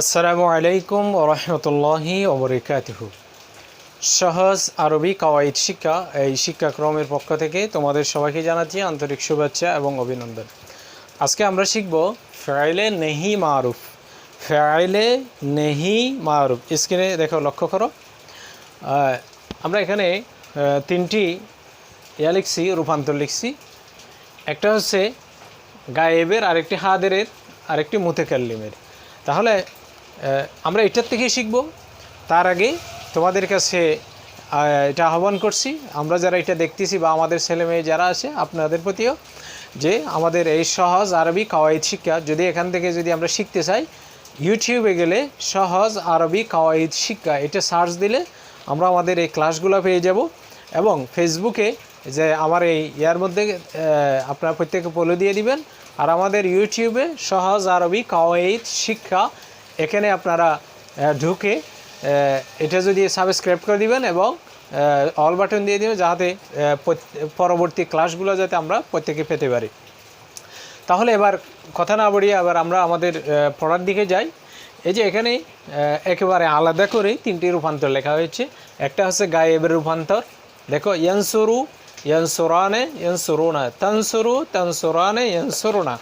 আসসালামু আলাইকুম ওরহমতুল্লাহি ওবরিকাতহু সহজ আরবি কাওয়াইদ শিক্ষা, এই শিক্ষাক্রমের পক্ষ থেকে তোমাদের সবাইকে জানাচ্ছি আন্তরিক শুভেচ্ছা এবং অভিনন্দন। আজকে আমরা শিখব ফেয়াইলে নেহি মারুফ। ফেয়াইলে নেহি মারুফ। স্ক্রিনে দেখো, লক্ষ্য করো। আমরা এখানে তিনটি ইয়া লিখছি, রূপান্তর লিখছি। একটা হচ্ছে গায়েবের, আরেকটি হাদেরের, আরেকটি মুতেকাল্লিমের। তাহলে আমরা এটার থেকেই শিখব। তার আগে তোমাদের কাছে এটা আহ্বান করছি। আমরা যারা এটা দেখতেছি বা আমাদের ছেলে মেয়ে যারা আছে, আপনাদের প্রতিও, যে আমাদের এই সহজ আরবি কাওয়াইদ শিক্ষা, যদি এখান থেকে যদি আমরা শিখতে চাই ইউটিউবে গেলে সহজ আরবি কাওয়াইদ শিক্ষা, এটা সার্চ দিলে আমরা আমাদের এই ক্লাসগুলো পেয়ে যাব। এবং ফেসবুকে যে আমার এই ইয়ার মধ্যে আপনারা প্রত্যেকে ফলো দিয়ে দিবেন। আর আমাদের ইউটিউবে সহজ আরবি কাওয়াইদ শিক্ষা এখানে আপনারা ঢুকে এটা যদি সাবস্ক্রাইব করে দিবেন এবং অল বাটন দিয়ে দিবেন যাতে পরবর্তী ক্লাসগুলো যাতে আমরা প্রত্যেকে পেতে পারি। তাহলে এবার কথা না বাড়িয়ে আবার আমরা আমাদের পড়ার দিকে যাই। এই যে এখানে একেবারে আলাদা করে তিনটি রূপান্তর লেখা হয়েছে। একটা হচ্ছে গায়েবের রূপান্তর। দেখো, ইয়ানসুরু, ইয়ানসুরানে, ইয়ানসুরুনা, তানসুরু, তানসুরানে, ইয়ানসুরুনা।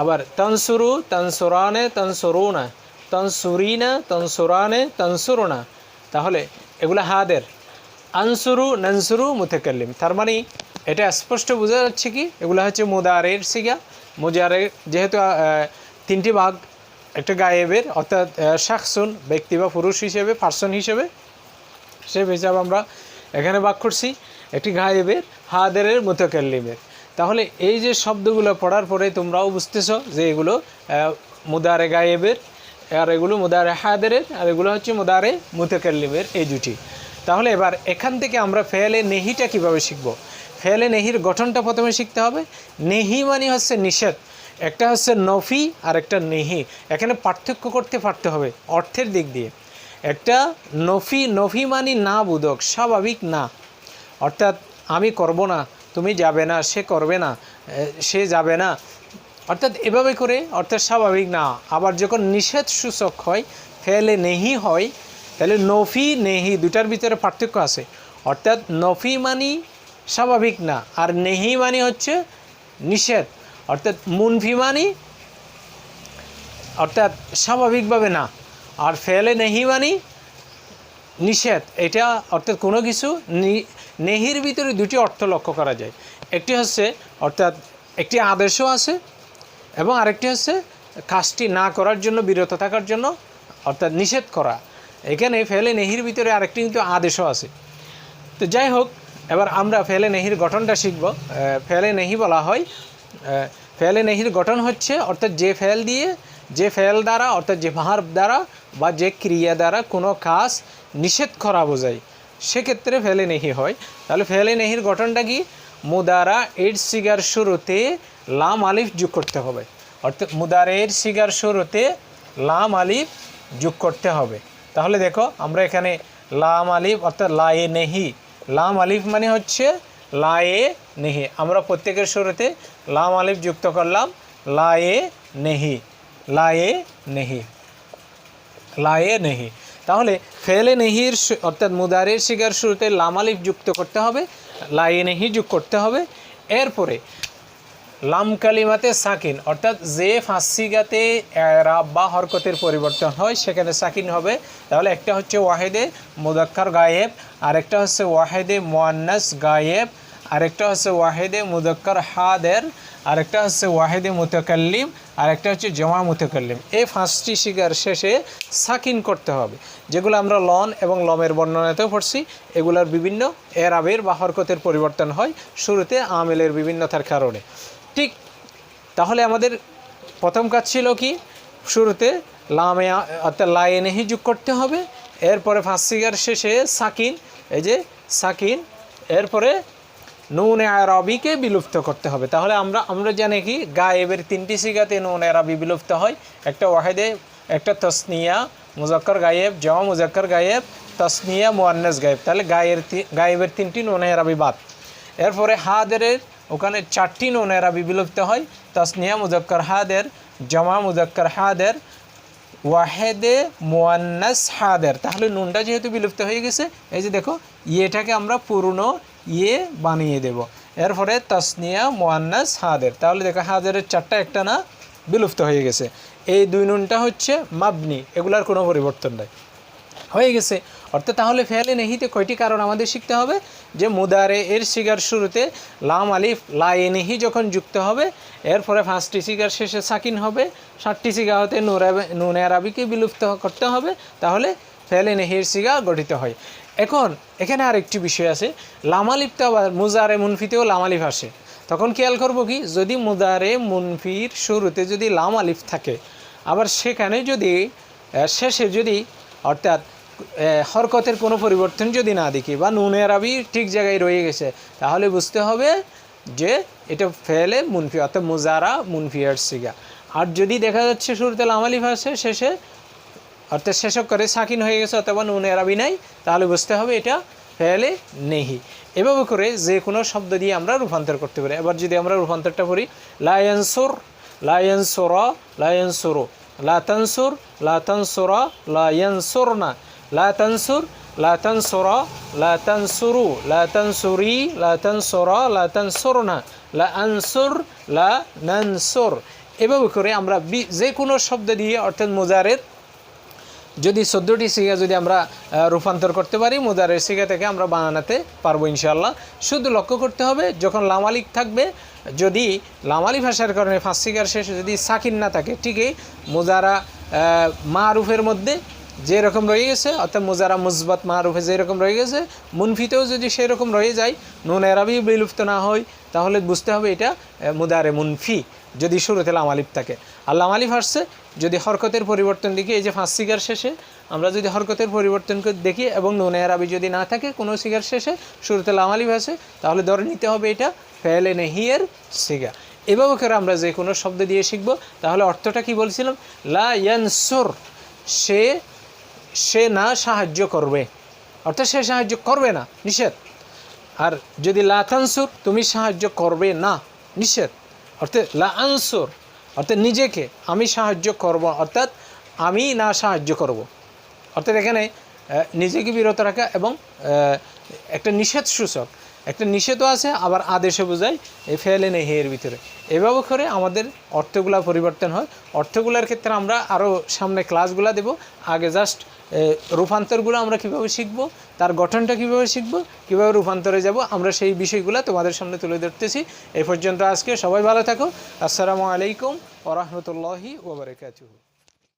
আবার তনসুরু, তনসুরানে তনসুরুনা, তনসুরিনা, তনসুরানে তনসুরুনা। তাহলে এগুলো হাদের। আনসুরু, ননসুরু, মুতেকাল্লিম। তার মানে এটা স্পষ্ট বোঝা যাচ্ছে কি? এগুলো হচ্ছে মুদারের সিগা। মুজারের যেহেতু তিনটি ভাগ, একটা গায়েবের, অর্থাৎ শাকসুন ব্যক্তি বা পুরুষ হিসেবে, পার্সন হিসেবে। সে হিসাবে আমরা এখানে বাক করছি। একটি গায়েবের, হাদেরের, মুতাকাল্লিমের। তাহলে এই যে শব্দগুলো পড়ার পরে তোমরাও বুঝতেছো যে এগুলো মুদারে গায়েবের, আর এগুলো মুদারে হাদেরের, আর এগুলো হচ্ছে মুদারে মুতাকাল্লিমের এই দুটি। তাহলে এবার এখান থেকে আমরা ফেলে নেহিটা কীভাবে শিখব? ফেলে নেহির গঠনটা প্রথমে শিখতে হবে। নেহি মানে হচ্ছে নিষেধ, একটা হচ্ছে নফি আর একটা নেহি। এখানে পার্থক্য করতে পারতে হবে অর্থের দিক দিয়ে। একটা নফি নফি মানে না বোধক, স্বাভাবিক না। অর্থাৎ আমি করব না যাবে না, সে করবে না সে যাবে না। অর্থাৎ এভাবে করে, অর্থাৎ স্বাভাবিক না, আবার যখন নিষেধ সূচক হয়, ফেলে নেহি হয়, তাহলে নফি, নেহি দুটার ভিতরে পার্থক্য আছে। অর্থাৎ নফি মানি স্বাভাবিক না, আর নেহি মানি হচ্ছে নিষেধ। অর্থাৎ মুনফি মানি, অর্থাৎ স্বাভাবিকভাবে না, আর ফেলে নেহি মানি নিষেধ। এটা অর্থাৎ কোনো কিছু নেহির ভিতরে দুটি অর্থ লক্ষ্য করা যায়। একটি হচ্ছে, অর্থাৎ একটি আদেশও আছে এবং আরেকটি হচ্ছে কাজটি না করার জন্য, বিরত থাকার জন্য অর্থাৎ নিষেধ করা। এখানে ফেলে নেহির ভিতরে আরেকটি কিন্তু আদেশও আছে। তো যাই হোক, এবার আমরা ফেলে নেহির গঠনটা শিখব। ফেলে নেহি বলা হয় ফেলে নেহির গঠন হচ্ছে, অর্থাৎ যে ফেল দিয়ে, যে ফেল দ্বারা, অর্থাৎ যে ভার্ব দ্বারা বা যে ক্রিয়া দ্বারা কোনো কাজ নিষেধ করা বোঝায়। সেক্ষেত্রে ফেলে নেহি হয়। তাহলে ফেলে নেহির গঠনটা কি? মুদারা এর সিগার শুরুতে লাম আলিফ যোগ করতে হবে। অর্থাৎ মুদারের সিগার শুরুতে লাম আলিফ যোগ করতে হবে। তাহলে দেখো, আমরা এখানে লাম আলিফ অর্থাৎ লায়ে নেহি। লাম আলিফ মানে হচ্ছে লায়ে নেহি। আমরা প্রত্যেকের শুরুতে লাম আলিফ যুক্ত করলাম, লায়ে নেহি লায়ে নেহি লায়ে নেহি। তাহলে ফেলে নেহির অর্থাৎ মুদারের শিকার শুরুতে লাম আলিফ যুক্ত করতে হবে লায়ে নেহি যোগ করতে হবে। এরপরে লাম কালিমাতে সাকিন, অর্থাৎ যে ফাঁসিগাতে এরাব বা হরকতের পরিবর্তন হয়, সেখানে সাকিন হবে। তাহলে একটা হচ্ছে ওয়াহেদে মুদাক্কার গায়েব আর একটা হচ্ছে ওয়াহেদে মোয়ান্নাস গায়েব। আরেকটা হচ্ছে ওয়াহেদে মুদাক্কার হাদের, আরেকটা হচ্ছে ওয়াহেদে মুতাকাল্লিম, আরেকটা হচ্ছে জমা মুতাকাল্লিম। এই পাঁচটি শিকার শেষে সাকিন করতে হবে। যেগুলো আমরা লন এবং লমের বর্ণনাতেও পড়ছি, এগুলোর বিভিন্ন এরাবের বা হরকতের পরিবর্তন হয় শুরুতে আমেলের বিভিন্নতার কারণে। ঠিক তাহলে আমাদের প্রথম কাজ ছিল কি? শুরুতে লামে অর্থাৎ লায়ে নেহি যোগ করতে হবে। এরপরে ফাঁসিগার শেষে সাকিন, এই যে সাকিন, এরপরে নুন আরবিকে বিলুপ্ত করতে হবে। তাহলে আমরা আমরা জানি কি, গায়েবের তিনটি সিগাতে নুন আরবি বিলুপ্ত হয়। একটা ওয়াহেদে, একটা তসনিয়া, মুজাক্কর গায়েব, জমা মুজাক্কর গায়েব, তসনিয়া, মুয়ান্নাস গায়েব। তাহলে গায়ের গায়েবের তিনটি নুন আরবি বাদ। এরপরে হাদেরের, ওখানে চারটি নুন আরবি বিলুপ্ত হয়। তসনিয়া, মুজাক্কর হাদের, জমা মুজাক্কর হাদের, ওয়াহেদে, মোয়ান্নাস হাদের। তাহলে নুনটা যেহেতু বিলুপ্ত হয়ে গেছে, এই যে দেখো, ইয়েটাকে আমরা পুরনো ইয়ে বানিয়ে দেব। এরপরে তাসনিয়া, মোয়ান্নাস, হাদের। তাহলে দেখো হাজারের চারটা একটা না বিলুপ্ত হয়ে গেছে। এই দুই নুনটা হচ্ছে মাবনি, এগুলার কোনো পরিবর্তন নাই। হয়ে গেছে। অর্থাৎ তাহলে ফেয়ালে নেহিতে কয়টি কারণ আমাদের শিখতে হবে? যে মুদারে এর সিগার শুরুতে লাম, আলিফ লাই নেহি যখন যুক্ত হবে, এরপরে পাঁচটি সিগার শেষে সাকিন হবে, ষাটটি সিগা হতে নুন আরবিকে বিলুপ্ত করতে হবে, তাহলে ফেয়ালে নেহির সিগা গঠিত হয়। এখন, এখানে আরেকটি বিষয় আছে। লামালিফ তো আবার মুজারে মুনফিতেও লামালিফ আসে। তখন খেয়াল করব কি, যদি মুদারে মুনফির শুরুতে যদি লাম আলিফ থাকে, আবার সেখানে যদি শেষে যদি, অর্থাৎ হরকতের কোনো পরিবর্তন যদি না দেখি, বা নুনের আবি ঠিক জায়গায় রয়ে গেছে, তাহলে বুঝতে হবে যে এটা ফেলে মুনফি, অর্থাৎ মুজারা মুনফিয়ার সিগা। আর যদি দেখা যাচ্ছে শুরুতে লামালিফ আছে শেষে অর্থাৎ শেষক করে সাকিন হয়ে গেছে, অথবা নুন এরাবি নাই, তাহলে বুঝতে হবে এটা ফেলে নেহি এভাবে করে যে কোনো শব্দ দিয়ে আমরা রূপান্তর করতে পারি। এবার যদি আমরা রূপান্তরটা করি লায়নসুর, লায়নসুরা, লায়নসুরু লা তানসুর লা তানসুরা লায়নসুরনা লা তানসুর লা তানসুরা লা তানসুরু লা তানসুরি লা তানসুরা লা তানসুরনা লা আনসুর লা নানসুর এভাবে করে আমরা যে কোনো শব্দ দিয়ে, অর্থাৎ মোজারের যদি চোদ্দোটি সিগা যদি আমরা রূপান্তর করতে পারি, মুদারের সিগা থেকে আমরা বানাতে পারব ইনশাল্লাহ শুধু লক্ষ্য করতে হবে, যখন লামালিক থাকবে, যদি লামালি ভাষার কারণে ফাঁস সিগার শেষে, যদি সাকিন না থাকে ঠিকই মুজারা মারুফের মধ্যে যেরকম রয়ে গেছে, অর্থাৎ মুজারা মুজবাত মারুফে যেরকম রয়ে গেছে, মুনফিতেও যদি সেরকম রয়ে যায়, নুন এরাবি বিলুপ্ত না হয়, তাহলে বুঝতে হবে এটা মুদারে মুনফি, যদি শুরুতে লামালিফ থাকে। আর লামালিফ আসছে যদি হরকতের পরিবর্তন দেখি, এই যে ফাঁস সিগার শেষে, আমরা যদি হরকতের পরিবর্তন দেখি এবং নুনে আরবি যদি না থাকে, কোনো সিগার শেষে শুরুতে লামালিফ আছে, তাহলে ধরে নিতে হবে এটা, ফেলে নেহিয়ের সিগা। এভাবে করে আমরা যে কোনো শব্দ দিয়ে শিখব, তাহলে অর্থটা কি বলছিলাম? লা ইয়ানসুর, সে সে না সাহায্য করবে। অর্থাৎ সে সাহায্য করবে না, নিষেধ। আর যদি লা তানসুর, তুমি সাহায্য করবে না, নিষেধ। অর্থাৎ লা আনসুর অর্থাৎ নিজেকে আমি সাহায্য করব, অর্থাৎ আমি না সাহায্য করব। অর্থাৎ এখানে নিজেকে বিরত রাখা এবং একটা নিষেধ সূচক একটা নিষেধও আছে, আবার আদেশে বোঝায়, এই ফেলে নেই এর ভিতরে। এভাবে করে আমাদের অর্থগুলা পরিবর্তন হয়। অর্থগুলার ক্ষেত্রে আমরা আরও সামনে ক্লাসগুলো দেব। আগে জাস্ট রূপান্তরগুলো আমরা কীভাবে শিখব, তার গঠনটা কীভাবে শিখব, কীভাবে রূপান্তরে যাব, আমরা সেই বিষয়গুলো তোমাদের সামনে তুলে ধরতেছি। এই পর্যন্ত আজকে সবাই ভালো থাকো। আসসালামু আলাইকুম ওরহমতুল্লাহি ওবরাকাতুহু